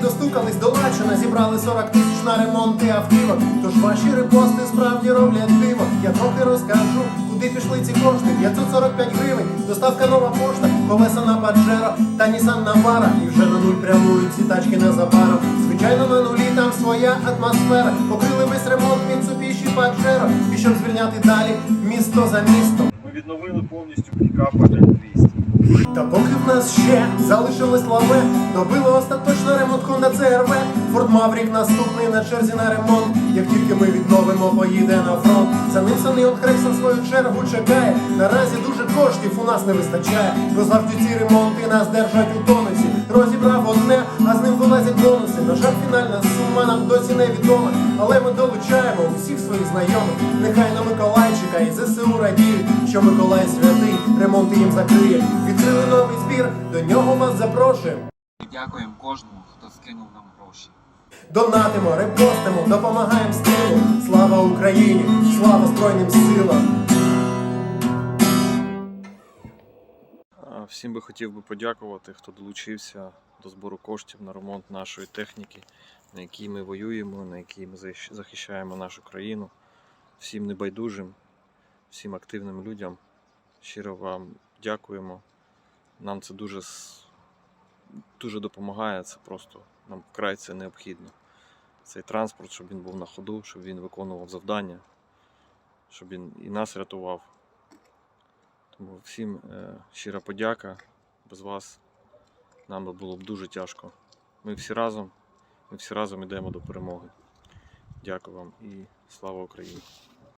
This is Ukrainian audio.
достукались до Лачина, зібрали 40 тисяч на ремонти автівок. Тож ваші репости справді роблять диво. Я трохи розкажу, куди пішли ці кошти. 545 гривень, доставка нова пошта, колеса на Паджеро та Нісан Навара. І вже на нуль прямують ці тачки незабаром. Звичайно, на нулі там своя атмосфера. Покрили весь ремонт Mitsubishi Pajero. І щоб звільняти далі місто за містом. Ми відновили повністю пікап L200. Та поки в нас ще залишилось лаве, добили остаточно ремонт Honda CRV. Ford Maverick наступний на черзі на ремонт. Як тільки ми відновимо, поїде на фронт. За ним Санион Хрексон свою чергу чекає. Наразі дуже коштів у нас не вистачає. Бо завжди ці ремонти нас держать у тонусі. Розібрав одне, а з ним вилазять бонуси. На жаль, фінальна сума нам досі невідома. Але ми долучаємо усіх своїх знайомих. Нехай на Миколайчика і ЗСУ радіють, що Миколай святий, ремонти їм закриє. Відкрили новий збір, до нього вас запрошуємо. Дякуємо кожному, хто скинув нам гроші. Донатимо, репостимо, допомагаємо стилу. Слава Україні! Слава Збройним силам! Всім би хотів би подякувати, хто долучився до збору коштів на ремонт нашої техніки, на якій ми воюємо, на якій ми захищаємо нашу країну. Всім небайдужим, всім активним людям. Щиро вам дякуємо. Нам це дуже, дуже допомагає. Це просто нам вкрай це необхідно. Цей транспорт, щоб він був на ходу, щоб він виконував завдання, щоб він і нас рятував. Тому всім е, щира подяка. Без вас нам би було б дуже тяжко. Ми всі разом, ми всі разом йдемо до перемоги. Дякую вам і слава Україні!